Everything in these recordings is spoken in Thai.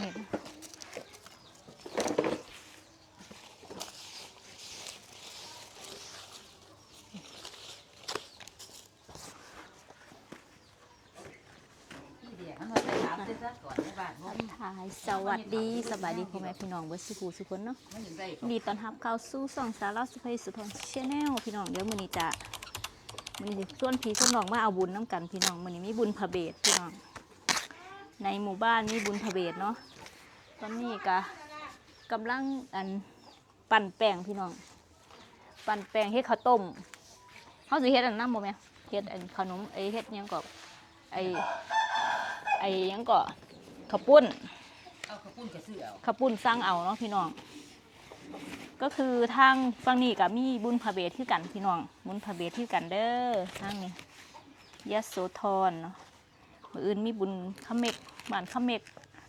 เห็ดที่เดียวมันมาไปถามเสร็จซะก่อนในบ้านว่าถ่ายสวัสดีสบายดีพ่อแม่พี่น้องเบิร์ดสุขุสุขคนเนาะมันยังได้ยินดีต้อนรับเข้าสู่ส่องสาระสุภัยสุทนชแนลพี่น้องเดี๋ยวมื้อนี้จะมื้อนี้ส่วนพี่ส่วนน้องมาเอาบุญน้ำกันพี่น้องมื้อนี้มีบุญพระเบทพี่น้อง ในหมู่บ้านมีบุญพระเบทเนาะตอนนี้ก็กำลังอันปั่นแป้งพี่น้อง ปั่นแป้งเฮ็ดข้าวต้มเขาสิเฮ็ดอันนั้นบ่แม่เฮ็ดอันขนมไอ้เฮ็ดหยังก็ไอ้ไอ้หยังก็ข้าวปุ้นเอาข้าวปุ้นกับเสือเอาข้าวปุ้นสร้างเอาเนาะพี่น้อง ก็คือทางฝั่งนี้กับมีบุญพระเบทที่กันพี่น้องบุญพระเบทที่กันเด้อทางนี้ยะโสธรเนาะ มืออื่นมีบุญขเมกบ้านขเมก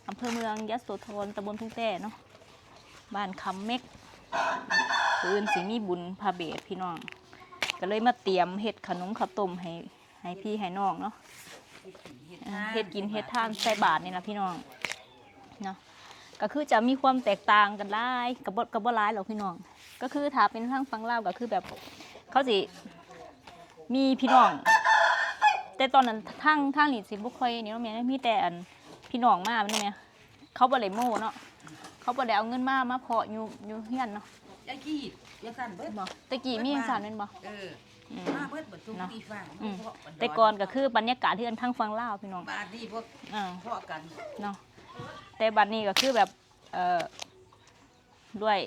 อำเภอเมืองยะโสธรตำบลทุ่งแต้เนาะบ้านคำเมกมืออื่นสิมีบุญพระเบทพี่น้อง ก็เลยมาเตรียมเห็ดขนมข้าวต้มให้ให้พี่ให้น้องเนาะเอ่อเฮ็ดกินเฮ็ดทานใส่บาทนี่นะพี่น้องเนาะก็คือจะมีความแตกต่างกันหลายกับบกับบ่หลายหรอกพี่น้อง ก็คือถ้าเป็นทางฟังเล่าก็คือแบบเขาสิมีพี่น้อง แต่ตอนนั้นทางทางนี่สิบ่ค่อยนี่เนาะแม่มีแต่อันพี่น้องมามันนี่แม่เขาบ่ได้โม่เนาะเขาบ่ได้เอาเงินมามาเพาะอยู่อยู่เฮียนเนาะยายขี้ยายสั่นเบิดบ่ตะกี้มีจังซั่นแม่นบ่เอออืมมาเบิดเบิดทุกเนาะตีฟ้าอืมเพราะมัแต่ก่อนก็คือบรรยากาศที่อันทางฟังลาวพี่น้องบาดนี่พวกอ่าพ่อกันเนาะแต่บัดนี้ก็คือแบบเอ่อด้วย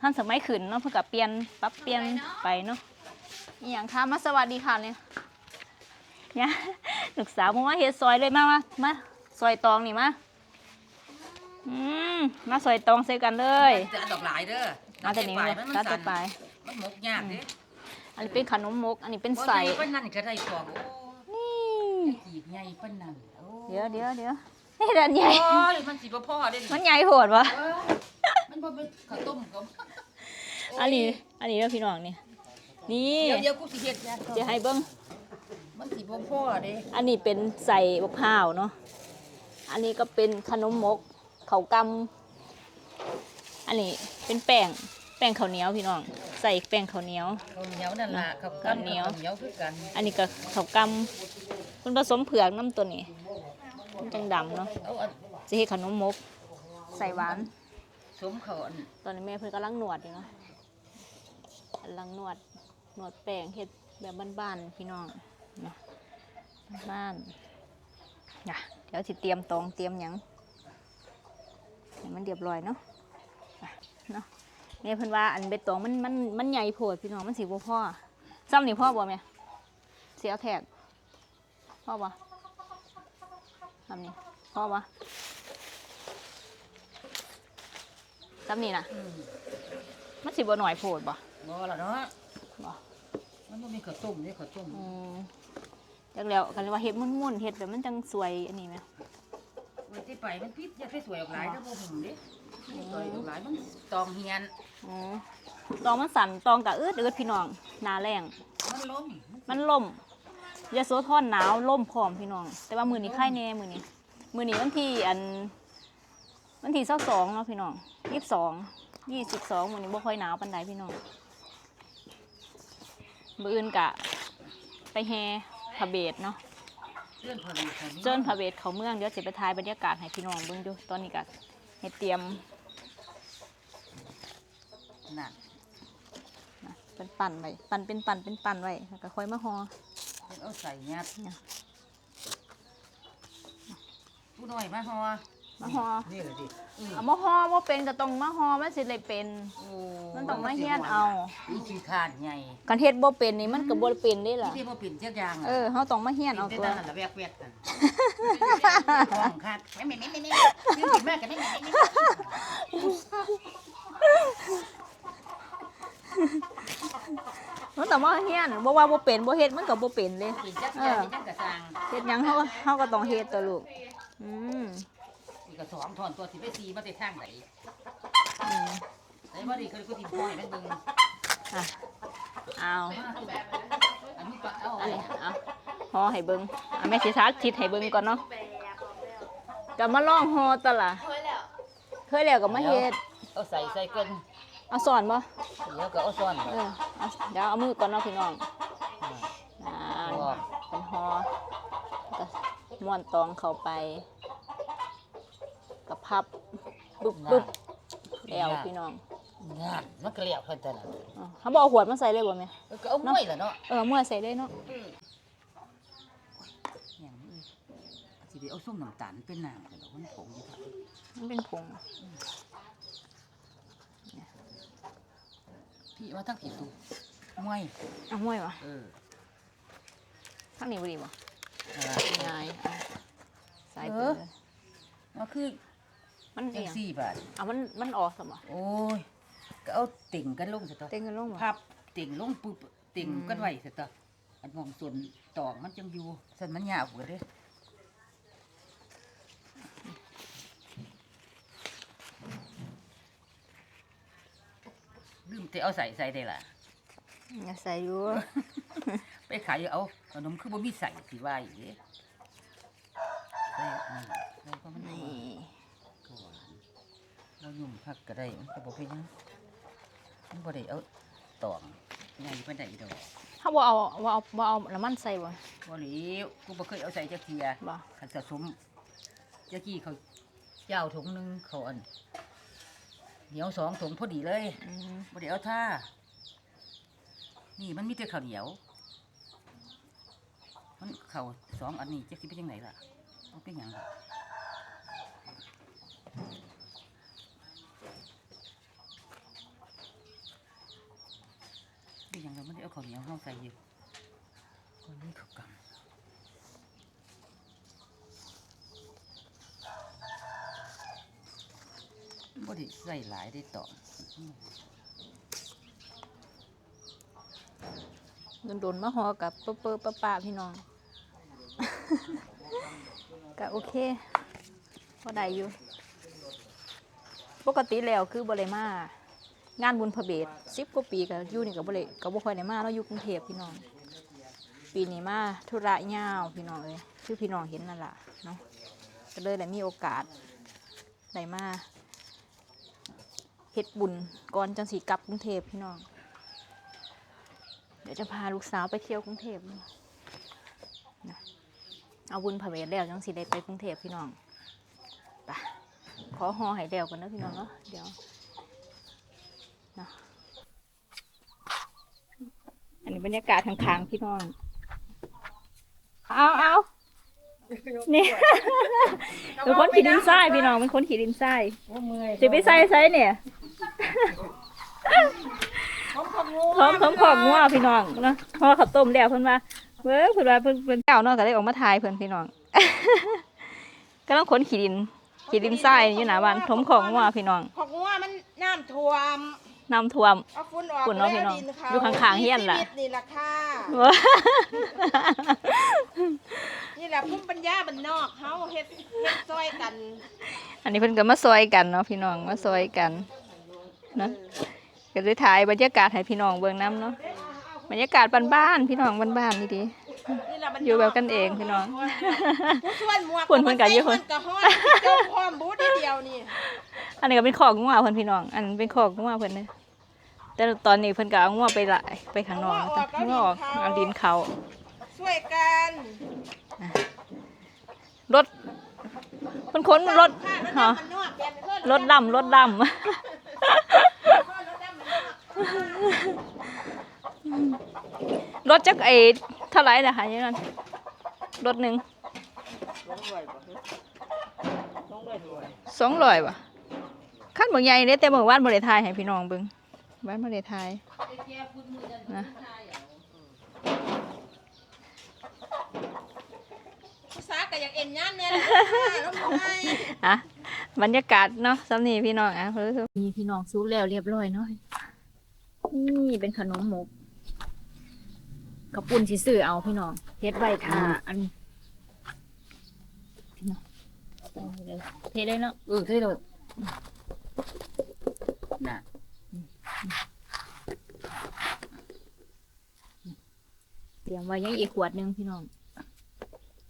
ท่านสมัยขึ้นเนาะเพื่อกับเปลี่ยนปรับเปลี่ยนไปเนาะอหย่างค่ะมาสวัสดีค่ะเนี่ย เนี่ยลูกสาวมาว่าเฮ็ดซอยเลยมามามาซอยตองนี่มาอืมมาซอยตองใส่กันเลยจะเอาดอกหลายเด้อเอาแต่นี้ไปเลยมันตัมัดนแต่สั่นปลายมันหมกยากเด้อันนี้เป็นขนมมก อันนี้เป็นโอ้ยใส่เพิ่นนั่นก็ได้ของโอ้นี่ยจีบใหญ่เพิ่นนั่นโอ้เดี๋ยวเดี๋ยวเดี๋ยวนี่ดันใหญ่โอ้ยมันสิบ่พ่อเด้มันใหญ่โหดวะเออมันบ่เป็นข้าวต้มกับอันนี้อันนี้เด้อพี่น้องนี่นี่เดี๋ยวเดี๋ยวกูสิเฮ็ดยาจะให้เบิ้ง มันสิบ่พ่อเด้อันนี้เป็นใส่มะพร้าวเนาะ อันนี้ก็เป็นขนมมกเขาวกำอันนี้เป็นแป้ง แป้งข้าวเหนียวพี่น้อง ใส่แป้งข้าวเหนียว ข้าวเหนียวนั่นล่ะข้าวข้าวเหนียว ข้าวเหนียวคือกันอันนี้ก็ข้าวกำคุณผสมเผือกน้ำตัวนี้มันจังดำเนาะเอาอันจะเฮ็ดขนมมก ใส่หวาน สมเขาอันตอนนี้แม่เพิ่นกำลังนวดอยู่เนาะกำลังนวดนวดแป้งเฮ็ดแบบบ้านๆพี่น้องเนาะบ้านๆนะเดี๋ยวสิเตรียมตองเตรียมหยังให้มันเรียบร้อยเนาะอะเนาะแม่เพิ่นว่าอันเบ็ดตองมันมันมันใหญ่โพดพี่น้องมันสิบ่พอซ้ำนี่พ่อบ่แม่เสียแขกพ่อบ่ซ้ำนี่พ่อบ่ซ้ำนี่นะอืมมันสิบ่หน่อยโพดบ่บ่ล่ะเนาะบ่ มันบ่มีข้าวต้มเด้ข้าวต้มอืมจักแล้วกันเลยว่าเฮ็ดมุ่นๆเฮ็ดแบบมันจังสวยอันนี้ไหมไว้ที่ไปมันพิษอยากให้สวยออกหลายเด้อบ่หุ่มเด้ให้สวยออกหลายมันตองเฮียนอืมตองมันสั่นตองกะอืดอืดพี่น้องหนาแรงมันล้มมันล่มยาโสธรหนาวล่มพร้อมพี่น้อง แต่ว่ามือนี้ไข่แน่มือนี้มือนี้วันที่อันวันที่สองเนาะพี่น้องยี่สิบสองยี่สิบสองมือนี้บ่ค่อยหนาวปานใดพี่น้อง มืออื่นกะไปแฮพระเบทเนาะเลื่อนพอดีพอดีเจิ้นพระเวทเขาเมืองเดี๋ยวจะไปถ่ายบรรยากาศให้พี่น้องเบิ่งดูตอนนี้ก็ให้เตรียมนั่นนะเป็นปั่นไว้ปั่นเป็นปั่นเป็นปั่นไว้แล้วก็ค่อยมาห่อเพิ่นเอาใส่ยัดเนี่ยผู้น้อยมาฮอ มาห่อนี่เลยดิอือเอามาห่อว่าเป็นก็ต้องมาห่อมันสิเลยเป็น โอ้มันต้องมาเฮียนเอาอีขี้ขาดใหญ่กันเฮ็ดบ่เป็นนี่มันก็บ่เป็นได้ล่ะ ที่บ่เป็นจักอย่างเออเฮาต้องมาเฮียนเอาเป็นตัวแต่นั่นล่ะแวกๆกันของขาดแม่ๆๆๆยืนกินมากกันแม่ๆมันต้องมาเฮียนบ่ว่าบ่เป็นบ่เฮ็ดมันก็บ่เป็นเลยๆเป็นจักอย่างเป็นจักกระซังเฮ็ดหยังเฮาก็เฮาก็ต้องเฮ็ดตัวลูก อืมอี กกระสอบถอนตัวสิไปซีมาแต่ทางไหนอืมไอ้บ่ดีคือกูสิพ่อให้มันเบิ่งอะเอาอันนี้ปะเอาอันนี้เอาห่อให้เบิ่งอะแม่สิสาธิตให้เบิ่งก่อนเนาะก็มาลองห่อตะล่ะเฮ้ยแล้วเคยแล้วก็มาเฮ็ดเอาใส่ใส่เกินเอาสอนบ่เดี๋ยวก็เอาซ่อนเออเอาเดี๋ยวเอามือก่อนเนาะพี่น้องอ่าก็เป็นหอก็ม้วนตองเข้าไปกระ พับบึบบึบแล้วพี่น้องงานมันก็เลี้ยวเพิ่นแต่น่ะอ๋อเขาบอกเอาขวดมาใส่เลยบ่แม่เออก็เอาม้วยล่ะเนาะเออเมื่อใส่ได้เนาะอย่างนี้สิไปเอาส้มน้ำตาลเป็นน้ำแต่ละมันผงอยู่ครับมันเป็นผงพี่ว่าทั้งผีตู้ม้วยเอาม้วยวะเออข้างนี้บ่ดีบ่นั่นล่ะง่ายอะใส่ไปเอเลอยมันคือ มันจัเอีงยงสี่บาท เอามันมันออกซะบ่โอ้ย ก็เอาติ่งกันลงซะต่อเต็งกันลงบ่พับติ่งลงปุ๊บติ่งอืมกันไว้ซะต่ออันมองส่วนตอกมันจังอยู่สันมันยาวกว่าเด้อลืมแต่เอาใส่ใส่ได้ล่ะ อย่าใส่อยู่ไปขายเอาขนมคือบ่มีใส่สิว่าอีกเด้ใส่นี่ใส่เพราะมันนี่ก่อน เรายุ่มพักก็ได้มันก็บ่เป็นหยังมันบ่ได้เอาตอกใหญ่ปานใดดอกเฮาบ่เอาบ่เอาบ่เอาน้ำมันใส่บ่บ่เหลวกูบ่เคยเอาใส่จักเทียบ่คันสะสมจักกี้เขาเจ้าถุงหนึงเขาอันเหนียวสองถุงพอดีเลยอืมบ่ได้เอาท่านี่มันมีแต่ข้าวเหนียว มันข้าวสองอันนี้จะคิดเป็นยังไงล่ะเอาเป็นหยังล่ะเป็นหยังเราไม่ได้เอาข้าวเหนียวเข้าใส่อยู่ก็นี่เขากำบ่ได้ใส่หลายได้ต่อโดนๆมาฮอกับเปิ้ลๆป้าพี่น้อง ก็โอเค พอได้อยู่ ปกติแล้วคือบ่ได้มา งานบุญพระเบศ10กว่าปีก็อยู่นี่ก็บ่ได้ก็บ่ค่อยได้มาเนาอยู่กรุงเทพพี่น้อง ปีนี้มาธุระยาวพี่น้องเอ้ยคือพี่น้องเห็นนั่นล่ะเนาะก็เลยได้มีโอกาสได้มาเฮ็ดบุญก่อนจังสิกลับกรุงเทพพี่น้อง เดี๋ยวจะพาลูกสาวไปเที่ยวกรุงเทพนะเอาบุญพระเวทแล้วจังสิได้ไปกรุงเทพพี่น้องไปขอหอให้เดียวกันนะพี่น้องเนาะเดี๋ยว นะอันนี้บรรยากาศข้างๆพี่น้อง เอาเอานี่เป็นคนขี่ดินทรายพี่น้องเป็นคนขี่ดินทรายสิไปใส่ใส่เนี่ยพร้อมพร้อมของงัวพี่น้องเนาะเพราะว่าเขาวต้มแล้วเพิ่นว่าเว้ยเพิ่นว่าเพิ่นเพิ่นเก่าเนาะก็เลยออกมาถ่ายเพิ่นพี่น้องก็ต้องขนขี่ดินขี่ดินทรายอยู่หน้าบ้านถมของงัวพี่น้อง ของงัวมันน้ำท่วม น้ำท่วม เอาฝุ่นออกฝุ่นเนาะพี่น้องแล้วดิเขอยู่ข้างๆเฮียนล่ะ ชีวิตนี่ล่ะค่ะนี่แหละภูมิปัญญาบ้านนอกเฮาเฮ็ดเฮ็ดซอยกันอันนี้เพิ่นก็มาซอยกันเนาะพี่น้องมาซอยกันนะก็เลยถ่ายบรรยากาศให้พี่น้องเบิ่งน้ำเนาะบรรยากาศบ้านๆพี่น้องบ้านๆนี่ดี นี่ล่ะบ้านนอยู่แบบกันเองพี่น้อง ผู้ส่วนหมวกฝุ่นเพิ่นก็อยู่มัใส่มันก็ฮ้อนเจ้าพร้อมบูธเดียวนี่อันนี้ก็เป็นขอกงัวเพิ่นพี่น้อง อันนั้นเป็นขอกงัวเพิ่นเด้อ แต่ตอนนี้เพิ่นก็เอางัวไปละไปข้างนอกนะจ๊ะงัวออกเอาดินเขาช่วยกันรถเพิ่นค้นรถค่ะฮะรถดำมันนอกเปลี่ยนเป็นเพิ่นรถดำรถดำรถดำมันนอกรถจักไอ้เท่าไหร่นะคะอย่างนั้นรถหนึ่งสองร้อยป่ะขั้นบางใหญ่เนี่ยแต่เมื่อวานบริทายให้พี่น้องเบิ่ง บ้านบริทายนะผู้สาวก็อยากเอ็นย่านเนี่ยแหละค่ะแล้วทำไมอะบรรยากาศเนาะสำนีพี่น้องอะเพื่อนี่พี่น้องซุกแล้วเรียบร้อยเนาะนี่เป็นขนมหมกกระปุ่นสิซื้อเอาพี่น้องเฮ็ดไว้ค่ะอันพี่น้องเอาเลยเทเลยเนาะเออใช่เลยน่ะ เตรียมไว้ยังอีกขวดหนึงพี่น้อง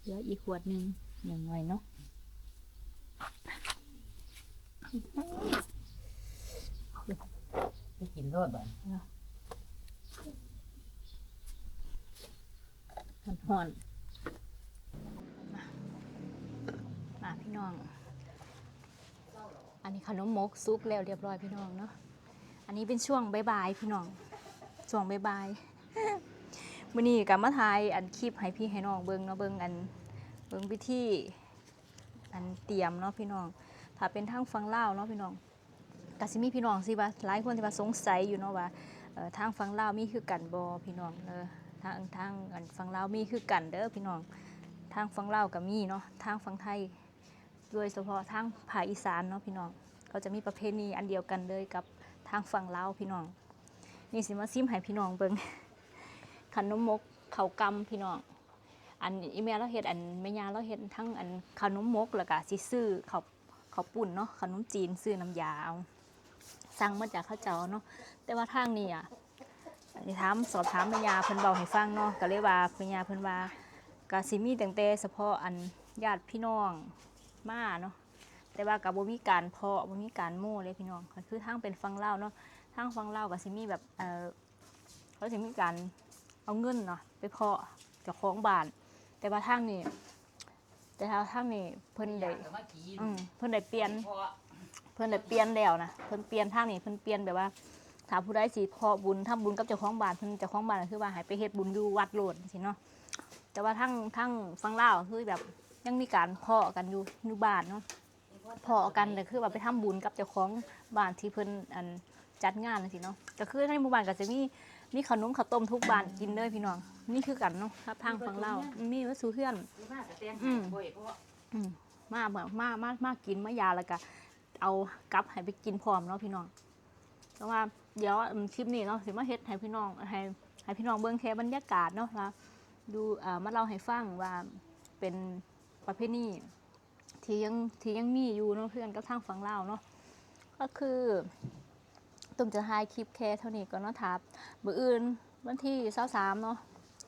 เหลืออีกขวดหนึงหนึ่งไว้เนาะโลดบัดห่อนมามาพี่น้อง อันนี้ขนมมกซุกแล้วเรียบร้อยพี่น้องเนาะ อันนี้เป็นช่วงบ่ายๆพี่น้องช่วงบายๆมื้อนี้ก็มาถ่ายอันคลิปให้พี่ให้น้องเบิ่งเนาะเบิ่งอันเบิ่งวิธีอันเตรียมเนาะพี่น้อง ถ้าเป็นทางฝั่งลาเนาะพี่น้องก็สิมีพี่น้องสิว่าหลายคนที่ว่าสงสัยอยู่เนาะว่าทางฝั่งลามีคือกันบ่พี่น้องเออทางทางอันฝั่งลามีคือกันเด้อพี่น้องทางฝั่งลาวก็มีเนาะทางฝั่งไทยโดยเฉพาะทางภาคอีสานเนาะพี่น้องก็จะมีประเพณีอันเดียวกันเลยกับ ทางฝั่งลาวพี่น้อง นี่สิมาซิมให้พี่น้องเบิ่งขนมมกเขากำพี่น้อง อันอีเมลเราเฮ็ดอันแม่ยาเราเฮ็ดทั้งอันขนมมกแล้วก็สิซื้อเขาวข้าปุ่นเนาะขนมจีนซื้อน้ำยาเอาสั่งมาจากข้าวเจ้าเนาะแต่ว่าทางนี้อะอันนี้ถามสอบถามแม่ยาเพิ่นเบาให้ฟังเนาะก็เลยว่าแม่ยาเพิ่นว่าก็สิมีตั้งแต่เฉพาะอันญาติพี่น้องมาเนาะ แต่ว่าก็บ่มีการเพาะบ่มีการโม่เลยพี่น้องก็คือทางเป็นฟังเล่าวเนาะทางฟังเล่าวก็สิมีแบบเออเขาสิมีการเอาเงินเนาะไปเพาะเจ้าของบ้าน แต่ว่าทางนี้แต่ทางทางนี้เพิ่นได้ก็มากินอืมเพิ่นได้เปลี่ยนเพราะเพิ่นได้เปลี่ยนแล้วนะเพิ่นเปลี่ยนทางนี้เพิ่นเปลี่ยนแบบว่าถ้าผู้ใดสิพอบุญทำบุญกับเจ้าของบ้านเพิ่นเจ้าของบ้านก็คือว่าให้ไปเฮ็ดบุญอยู่วัดโลดสิเนาะแต่ว่าทั้งทั้งฝั่งลาวคือแบบยังมีการเพาะกันอยู่อยู่บ้านเนาะเพาะกันแต่คือว่าไปทำบุญกับเจ้าของบ้านที่เพิ่นอันจัดงานจังซี่เนาะก็คือในหมู่บ้านก็จะมีมีขนมข้าวต้มทุกบ้านกินเลยพี่น้องนี่คือกันเนาะครับทางฝั่งลาวมีวัตถุเพื่อนมาก็แต่งอืมบ่อยเพราะว่าอืมมาแบบมามามากินมายาแล้วก็เอากลับให้ไปกินพร้อมเนาะพี่น้องเพราะว่าเดี๋ยวอืมคลิปนี้เนาะสิมาเฮ็ดให้พี่น้องให้ให้พี่น้องเบิ่งแค่บรรยากาศเนาะว่าดูอ่ามาเล่าให้ฟังว่าเป็นประเพณี ที่ยังที่ยังมีอยู่เนาะเพื่อนกับทางฝั่งลาวเนาะก็คือตุ้มจะถ่ายคลิปแค่เท่านี้ก่อนเนาะทับมื้ออื่นวันที่23เนาะ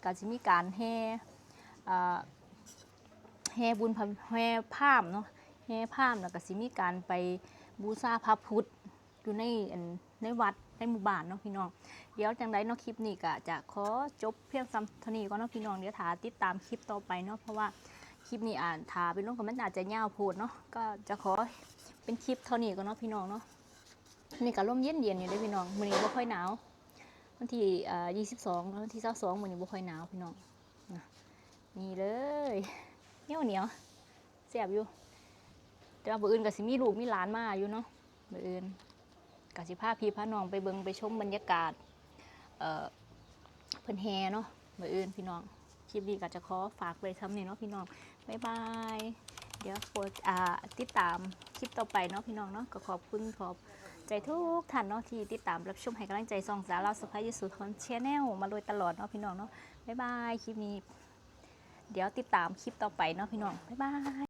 ก็จะมีการแห่อ่าแห่บุญแห่พรามเนาะแห่พรามแล้วก็สิมีการไปบูชาพระพุทธอยู่ในในวัดในหมู่บ้านเนาะพี่น้อง เดี๋ยวจังไดเนาะคลิปนี้ก็จะขอจบเพียงซ้ำเท่านี้ก่อนเนาะพี่น้องเดี๋ยวถาติดตามคลิปต่อไปเนาะเพราะว่า คลิปนี้อ่านถาเป็นลงคอมเมนต์อาจจะยาวโพดเนาะก็จะขอเป็นคลิปเท่านี้ก่อนเนาะพี่น้องเนาะนี่ก็ร่มเย็นเย็นอยู่เด้พี่น้องมื้อนี้บ่ค่อยหนาววันที่อ่อ22แล้ววันที่22มื้อนี้บ่ค่อยหนาวพี่น้องนี่เลยเหนียวเหนียวเสียบอยู่แต่ว่าบืออื่นกับสิมีลูกมีหลานมาอยู่เนาะบืออื่นกับสิพาพี่พาน้องไปเบิงไปชมบรรยากาศเอ่อเพิ่นแฮเนาะบืออื่นพี่น้องคลิปนี้ก็จะขอฝากไปทำนี่เนาะพี่น้อง บ๊ายบาย เดี๋ยวโปรดติดตามคลิปต่อไปเนาะพี่น้องเนาะก็ขอบคุณขอบใจทุกท่านเนาะที่ติดตามรับชมให้กำลังใจส่องสาเราวสไปยุสุทนแชนแนลมาโดยตลอดเนาะพี่น้องเนาะบ๊ายบายคลิปนี้ เดี๋ยวติดตามคลิปต่อไปเนาะพี่น้องบ๊ายบาย